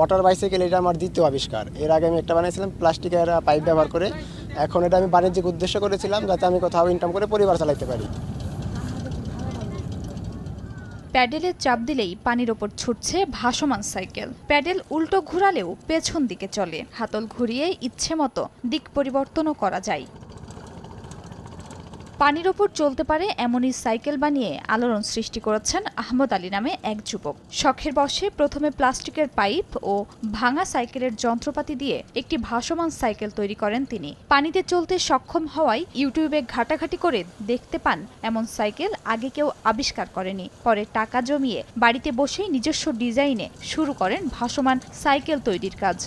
Water bicycle এটা আমার দ্বিতীয় আবিষ্কার। এর আগে আমি একটা বানিয়েছিলাম প্লাস্টিকের পাইপ ব্যবহার করে। এখন এটা আমি বাণিজ্যিক উদ্দেশ্য করেছিলাম যাতে আমি কোথাও ইনকাম করে পরিবার চালাতে পারি। প্যাডেলে চাপ দিলেই পানির ওপর ছুটছে ভাসমান সাইকেল। প্যাডেল উল্টো ঘোরালেও পেছন দিকে চলে। হাতল ঘুরিয়ে ইচ্ছে মতো দিক পরিবর্তনও করা যায়। পানির ওপর চলতে পারে এমনই সাইকেল বানিয়ে আলোড়ন সৃষ্টি করেছেন আহমদ আলী নামে এক যুবক। শখের বসে প্রথমে প্লাস্টিকের পাইপ ও ভাঙা সাইকেলের যন্ত্রপাতি দিয়ে একটি ভাসমান সাইকেল তৈরি করেন তিনি। পানিতে চলতে সক্ষম হওয়ায় ইউটিউবে ঘাটাঘাটি করে দেখতে পান এমন সাইকেল আগে কেউ আবিষ্কার করেনি। পরে টাকা জমিয়ে বাড়িতে বসেই নিজস্ব ডিজাইনে শুরু করেন ভাসমান সাইকেল তৈরির কাজ।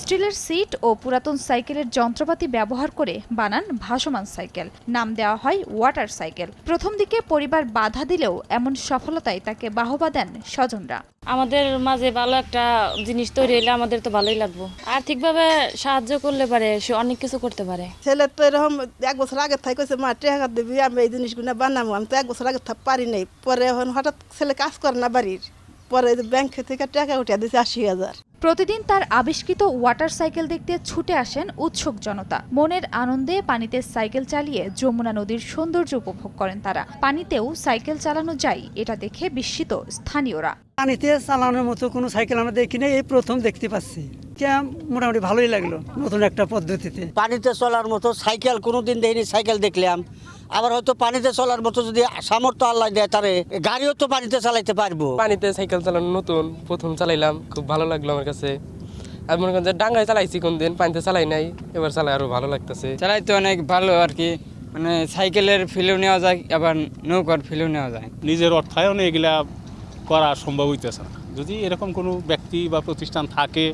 স্টিলের সিট ও পুরাতন সাইকেলের যন্ত্রপাতি ব্যবহার করে বানান ভাসমান সাইকেল। নাম দেওয়া হয় ওয়াটার সাইকেল। প্রথম দিকে পরিবার বাধা দিলেও এমন সফলতায় তাকে বাহবা দেন স্বজনরা। আমাদের মাঝে ভালো একটা জিনিস তৈরি হলে আমাদের তো ভালোই লাগবো। আর্থিকভাবে সাহায্য করলে পারে সে অনেক কিছু করতে পারে। ছেলে তো এরকম এক বছর আগে থাই কইছে মা টেকা দিবি আমি এই জিনিসগুলো বানাবো। আমি তো এক বছর আগে থা পারি নাই। পরে এখন হঠাৎ ছেলে কাজ করে না বাড়ির। পরে ব্যাংক থেকে টাকা উঠিয়ে দিয়েছে আশি হাজার। প্রতিদিন তার আবিষ্কৃত ওয়াটার সাইকেল দেখতে ছুটে আসেন উৎসুক জনতা। মনের আনন্দে পানিতে সাইকেল চালিয়ে যমুনা নদীর সৌন্দর্য উপভোগ করেন তারা। পানিতেও সাইকেল চালানো যায় এটা দেখে বিস্মিত স্থানীয়রা। পানিতে চালানোর মতো কোনো সাইকেল আমরা দেখি নাই এই প্রথম দেখতে পাচ্ছি। যা মোটামুটি ভালোই লাগল নতুন একটা পদ্ধতিতে। পানিতে চলার মতো সাইকেল কোনোদিন দেখিনি সাইকেল দেখলাম। আবার হয়তো পানিতে চলার মতো যদি সামর্থ্য আল্লাহ দেয় তারে গাড়িও তো পানিতে চালাইতে পারব। পানিতে সাইকেল চালানো নতুন প্রথম চালাইলাম খুব ভালো লাগল আমার কাছে। আর মনে করেন যে ডাঙ্গায় চালাইছি কোন দিন পানিতে চালাই নাই এবার চালাই আরও ভালো লাগতেছে। চালাইতে অনেক ভালো আর কি মানে সাইকেলের ফিলেও নেওয়া যায় আবার নৌকার ফিলেও নেওয়া যায়। নিজের অর্থায়নে এগুলা করা সম্ভব হইতেছে না। যদি এরকম কোনো ব্যক্তি বা প্রতিষ্ঠান থাকে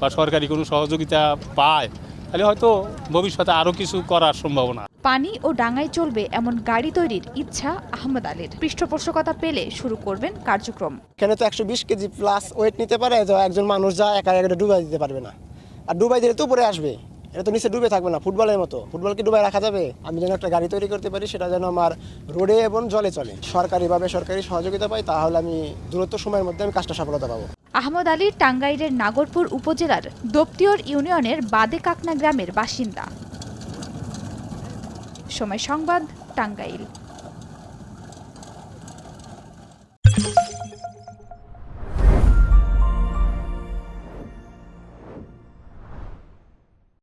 বা সরকারি কোনো সহযোগিতা পায় তাহলে হয়তো ভবিষ্যতে আরও কিছু করার সম্ভাবনা পানি ও ডাঙায় চলবে এমন গাড়ি তৈরির ইচ্ছা আহমদ আলীর। পৃষ্ঠপোষকতা পেলে শুরু করবেন কার্যক্রম। এখানে তো একশো বিশ কেজি প্লাস ওয়েট নিতে পারে তো একজন মানুষ যা একা একা ডুবাই দিতে পারবে না। আর ডুবাই দিলে তো উপরে আসবে। এটা তো নিচে ডুবে থাকবে না ফুটবলের মতো। ফুটবলকে ডুবাই রাখা যাবে? আমি যেন একটা গাড়ি তৈরি করতে পারি সেটা যেন আমার রোডে এবং জলে চলে। সরকারিভাবে সরকারি সহযোগিতা পাই তাহলে আমি দূরত্ব সময়ের মধ্যে আমি কাজটা সফলতা পাবো। আহমদ আলী টাঙ্গাইলের নাগরপুর উপজেলার দপ্তিয়র ইউনিয়নের বাদে কাকনা গ্রামের বাসিন্দা। সময় সংবাদ টাঙ্গাইল।